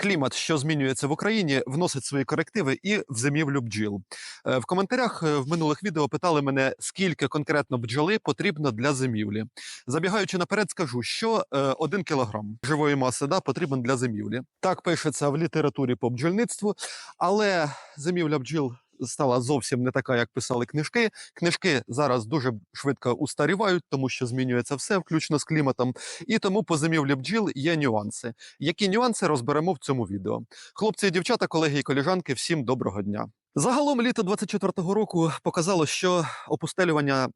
Клімат, що змінюється в Україні, вносить свої корективи і в зимівлю бджіл. Е, В коментарях е, в минулих відео питали мене, скільки конкретно бджоли потрібно для зимівлі. Забігаючи наперед, скажу, що е, один кілограм живої маси да, потрібен для зимівлі. Так пишеться в літературі по бджільництву, але зимівля бджіл стала зовсім не така, як писали книжки. Книжки зараз дуже швидко устарівають, тому що змінюється все, включно з кліматом. І тому по зимівлі бджіл є нюанси. Які нюанси розберемо в цьому відео. Хлопці і дівчата, колеги і коліжанки, всім доброго дня. Загалом літо 24-го року показало, що опустелювання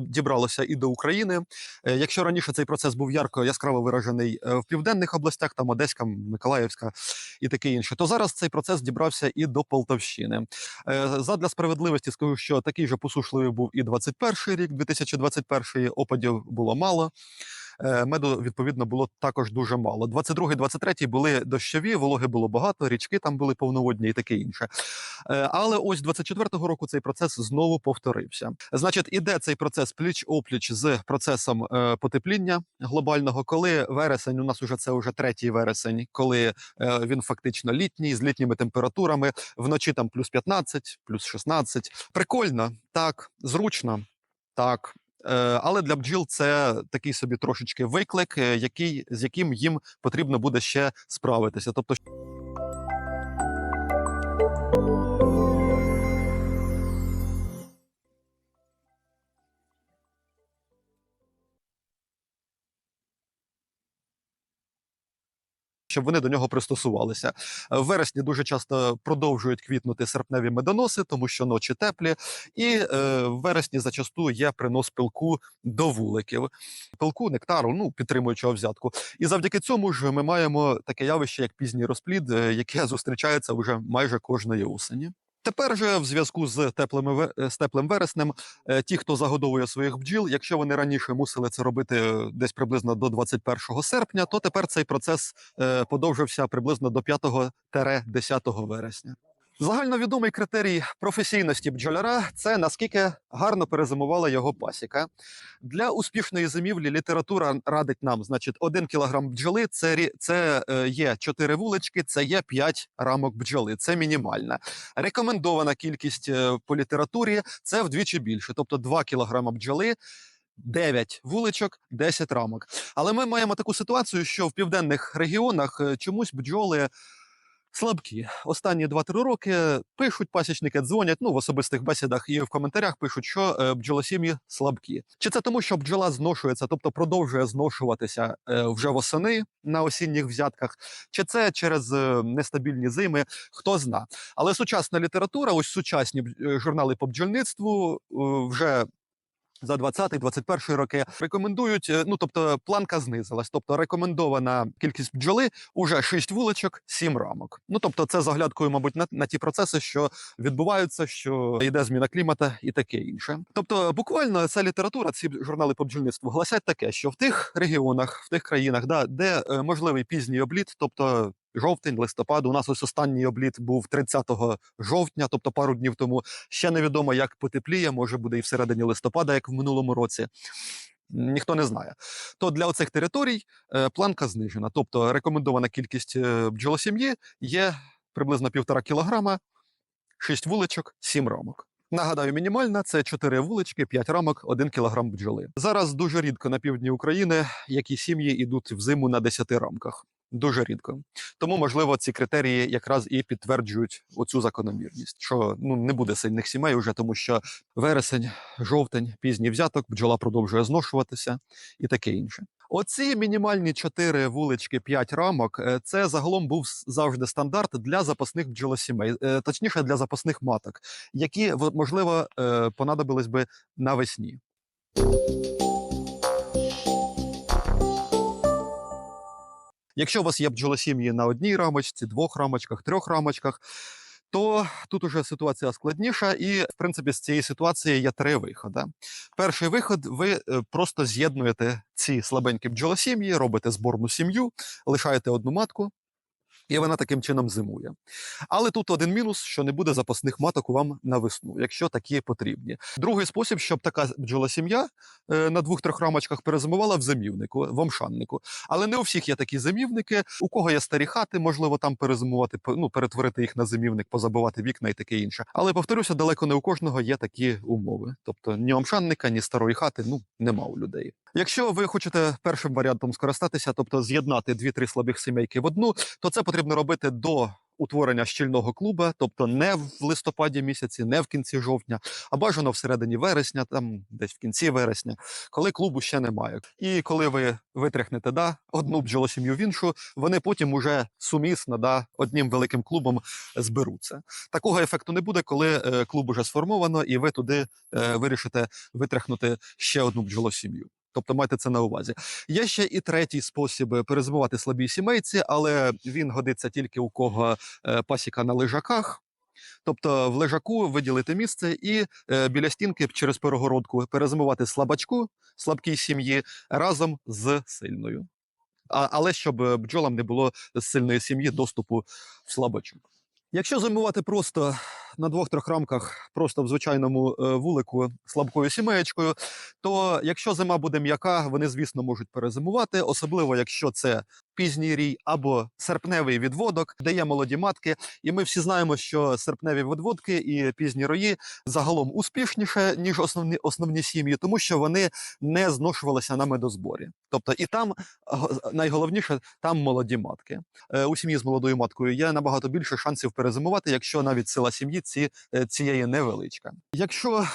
дібралося і до України. Е, Якщо раніше цей процес був ярко яскраво виражений е, в південних областях, там Одеська, Миколаївська і таке інше, то зараз цей процес дібрався і до Полтавщини. Е, Задля справедливості скажу, що такий же посушливий був і 21 рік, 2021 опадів було мало. Е, Меду відповідно було також дуже мало. 22-23 були дощові, вологи було багато, річки там були повноводні і таке інше. Е, Але ось 24-го року цей процес знову повторився. Значить, іде цей процес пліч опліч з процесом е, потепління глобального. Коли вересень, у нас уже це вже третій вересень, коли він фактично літній з літніми температурами. Вночі там плюс 15, плюс 16. Прикольно, так, зручно, так. Е, Але для бджіл це такий собі трошечки виклик, е, який, з яким їм потрібно буде ще справитися. Тобто, щоб вони до нього пристосувалися. Е, В вересні дуже часто продовжують квітнути серпневі медоноси, тому що ночі теплі, і е, в вересні зачасту є принос пилку до вуликів. Пилку, нектару, ну підтримуючого взятку. І завдяки цьому ж ми маємо таке явище, як пізній розплід, е, яке зустрічається вже майже кожної осені. Тепер же в зв'язку з е, з теплим вереснем, е, ті, хто загодовує своїх бджіл, якщо вони раніше мусили це робити е, десь приблизно до 21 серпня, то тепер цей процес е, подовжився приблизно до 5-10 вересня. Загальновідомий критерій професійності бджоляра це наскільки гарно перезимувала його пасіка. Для успішної зимівлі література радить нам, значить, 1 кілограм бджоли це, це е, є 4 вулички, це є 5 рамок бджоли. Це мінімальна. Рекомендована кількість е, по літературі це вдвічі більше, тобто 2 кілограма бджоли. 9 вуличок, 10 рамок. Але ми маємо таку ситуацію, що в південних регіонах е, чомусь бджоли слабкі. Останні 2-3 роки пишуть пасічники, дзвонять ну в особистих бесідах і в коментарях пишуть, що е, бджолосім'ї слабкі. Чи це тому, що бджола зношується, тобто продовжує зношуватися е, вже восени на осінніх взятках, чи це через е, нестабільні зими? Хто зна. Але сучасна література, ось сучасні журнали по бджільництву вже. За 20-21 роки рекомендують, е, ну тобто планка знизилась. Тобто рекомендована кількість бджоли уже 6 вуличок, 7 рамок. Ну тобто, це з оглядкою, мабуть, на, на ті процеси, що відбуваються, що йде зміна клімата і таке інше. Тобто, буквально ця література, ці журнали по бджільництву гласять таке, що в тих регіонах, в тих країнах, да, де е, можливий пізній обліт, тобто жовтень, листопад, у нас ось останній обліт був 30 жовтня, тобто пару днів тому. Ще невідомо, як потепліє, може буде і всередині листопада, як в минулому році. Ніхто не знає. То для оцих територій е, планка знижена. Тобто рекомендована кількість е, бджолосім'ї є приблизно півтора кілограма, 6 вуличок, 7 рамок. Нагадаю, мінімальна це 4 вулички, 5 рамок, 1 кілограм бджоли. Зараз дуже рідко на півдні України які сім'ї йдуть в зиму на 10 рамках. Дуже рідко. Тому, можливо, ці критерії якраз і підтверджують оцю закономірність, що ну не буде сильних сімей уже, тому що вересень, жовтень, пізній взяток, бджола продовжує зношуватися і таке інше. Оці мінімальні 4 вулички, 5 рамок е, це загалом був завжди стандарт для запасних бджолосімей, е, точніше для запасних маток, які можливо е, понадобились би навесні. Якщо у вас є бджолосім'ї на одній рамочці, двох рамочках, трьох рамочках, то тут уже ситуація складніша, і в принципі з цієї ситуації є три виходи. Перший виход: ви е, просто з'єднуєте ці слабенькі бджолосім'ї, робите зборну сім'ю, лишаєте одну матку. І вона таким чином зимує. Але тут один мінус, що не буде запасних маток вам на весну, якщо такі потрібні. Другий спосіб, щоб така бджола-сім'я е, на двох-трьох рамочках перезимувала в зимівнику, в омшаннику. Але не у всіх є такі зимівники. У кого є старі хати, можливо, там перезимувати, ну, перетворити їх на зимівник, позабивати вікна і таке інше. Але повторюся, далеко не у кожного є такі умови. Тобто ні омшанника, ні старої хати ну нема у людей. Якщо ви хочете першим варіантом скористатися, тобто з'єднати дві-три слабих сімейки в одну, то це потрібно робити до утворення щільного клуба, тобто не в листопаді місяці, не в кінці жовтня, а бажано всередині вересня, там десь в кінці вересня, коли клубу ще немає. І коли ви витряхнете да, одну бджолосім'ю в іншу, вони потім уже сумісно да, одним великим клубом зберуться. Такого ефекту не буде, коли е, клуб уже сформовано, і ви туди е, вирішите витряхнути ще одну бджолосім'ю. Тобто майте це на увазі. Є ще і третій спосіб е, перезимувати слабій сімейці, але він годиться тільки у кого е, пасіка на лежаках. Тобто в лежаку виділити місце і е, біля стінки через перегородку перезимувати слабачку, слабкій сім'ї разом з сильною. А, але щоб бджолам не було з сильної сім'ї доступу в слабачок. Якщо зимувати просто на двох-трьох рамках, просто в звичайному е, вулику слабкою сімеєчкою, то якщо зима буде м'яка, вони, звісно, можуть перезимувати, особливо якщо це пізній рій або серпневий відводок, де є молоді матки. І ми всі знаємо, що серпневі відводки і пізні рої загалом успішніше, ніж основні, основні сім'ї, тому що вони не зношувалися на медозборі. Тобто, і там го- найголовніше там молоді матки. Е, У сім'ї з молодою маткою є набагато більше шансів перезимувати, якщо навіть сила сім'ї ці, е, цієї невеличка. Якщо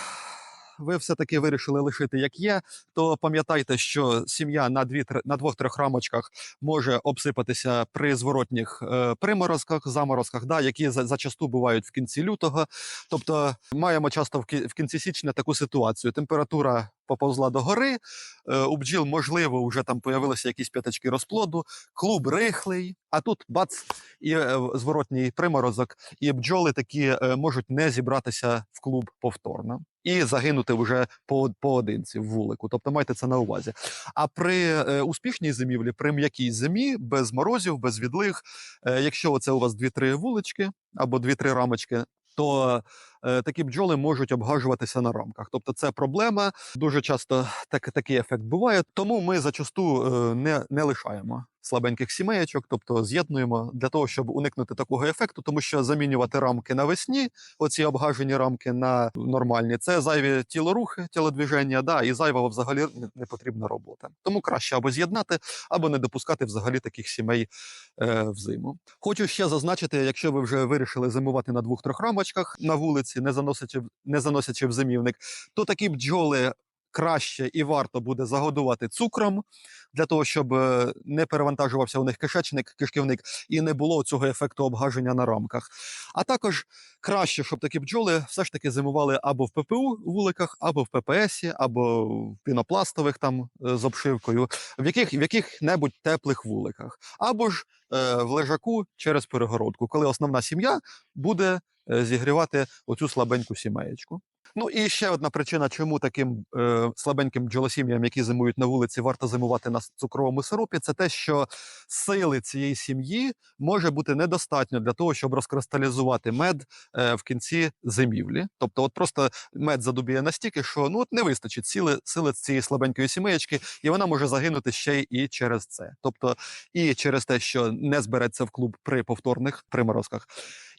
ви все-таки вирішили лишити як є, то пам'ятайте, що сім'я на дві на двох-трьох рамочках може обсипатися при зворотніх е, приморозках, заморозках, да, які за, зачасту бувають в кінці лютого. Тобто маємо часто в, кі- в кінці січня таку ситуацію. Температура поповзла до гори, е, у бджіл, можливо, вже там появилися якісь п'ятачки розплоду, клуб рихлий, а тут бац, і е, зворотній приморозок, і бджоли такі е, можуть не зібратися в клуб повторно. І загинути вже по, поодинці в вулику. Тобто майте це на увазі. А при успішній зимівлі, при м'якій зимі, без морозів, без відлиг, е, якщо це у вас 2-3 вулички або 2-3 рамочки, то такі бджоли можуть обгажуватися на рамках. Тобто це проблема. Дуже часто так, такий ефект буває. Тому ми зачасту е, не, не лишаємо слабеньких сімеєчок, тобто з'єднуємо для того, щоб уникнути такого ефекту, тому що замінювати рамки навесні, оці обгажені рамки на нормальні, це зайві тілорухи, тілодвіження, да, і зайва взагалі не, потрібна робота. Тому краще або з'єднати, або не допускати взагалі таких сімей е, в зиму. Хочу ще зазначити, якщо ви вже вирішили зимувати на двох-трьох рамочках на вулиці, не заносячи, не заносячи в зимівник, то такі бджоли краще і варто буде загодувати цукром для того, щоб е, не перевантажувався у них кишечник, кишківник і не було цього ефекту обгаження на рамках. А також краще, щоб такі бджоли все ж таки зимували або в ППУ вуликах, або в ППСі, або в пінопластових там е, з обшивкою, в яких в яких-небудь теплих вуликах, або ж е, в лежаку через перегородку, коли основна сім'я буде е, зігрівати оцю слабеньку сімеєчку. Ну і ще одна причина, чому таким е, слабеньким бджолосім'ям, які зимують на вулиці, варто зимувати на цукровому сиропі, це те, що сили цієї сім'ї може бути недостатньо для того, щоб розкристалізувати мед е, в кінці зимівлі. Тобто, от просто мед задубіє настільки, що ну от не вистачить сили, сили цієї слабенької сімеєчки, і вона може загинути ще і через це. Тобто, і через те, що не збереться в клуб при повторних приморозках,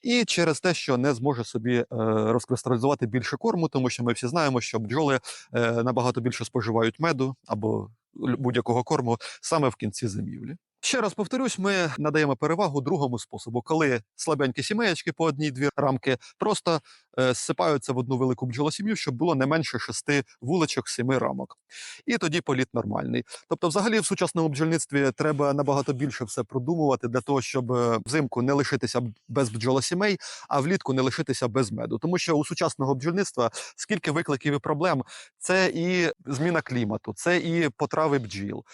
і через те, що не зможе собі е, розкристалізувати більше корму, тому що ми всі знаємо, що бджоли е, набагато більше споживають меду або будь-якого корму саме в кінці зимівлі. Ще раз повторюсь, ми надаємо перевагу другому способу, коли слабенькі сімеєчки по одній-дві рамки просто е, зсипаються в одну велику бджолосім'ю, щоб було не менше шести вуличок, семи рамок. І тоді політ нормальний. Тобто, взагалі, в сучасному бджільництві треба набагато більше все продумувати для того, щоб е, взимку не лишитися без бджолосімей, а влітку не лишитися без меду. Тому що у сучасного бджільництва скільки викликів і проблем, це і зміна клімату, це і потрави бджіл,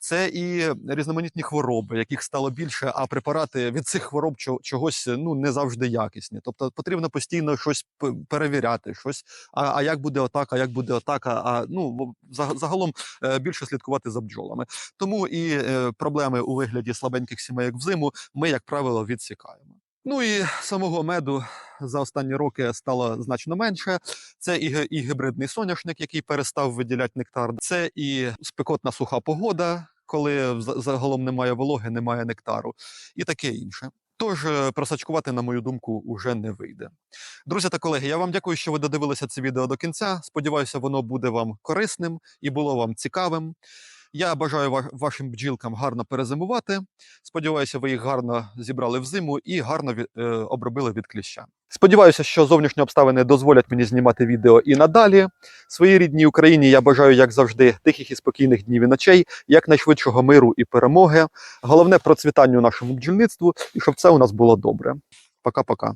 Це і різноманітні хвороби, яких стало більше, а препарати від цих хвороб чо- чогось ну не завжди якісні. Тобто потрібно постійно щось перевіряти, щось. А, а як буде отак, а як буде отака? А ну загалом е, більше слідкувати за бджолами. Тому і е, проблеми у вигляді слабеньких сімейок взиму ми, як правило, відсікаємо. Ну і самого меду за останні роки стало значно менше. Це і, і гібридний соняшник, який перестав виділяти нектар. Це і спекотна суха погода, коли загалом немає вологи, немає нектару, і таке інше. Тож е, просачкувати, на мою думку, уже не вийде. Друзі та колеги, я вам дякую, що ви додивилися це відео до кінця. Сподіваюся, воно буде вам корисним і було вам цікавим. Я бажаю вашим бджілкам гарно перезимувати. Сподіваюся, ви їх гарно зібрали в зиму і гарно е, обробили від кліща. Сподіваюся, що зовнішні обставини дозволять мені знімати відео і надалі. Своїй рідній Україні я бажаю, як завжди, тихих і спокійних днів і ночей, якнайшвидшого миру і перемоги. Головне процвітання у нашому бджільництву, і щоб це у нас було добре. Пока-пока.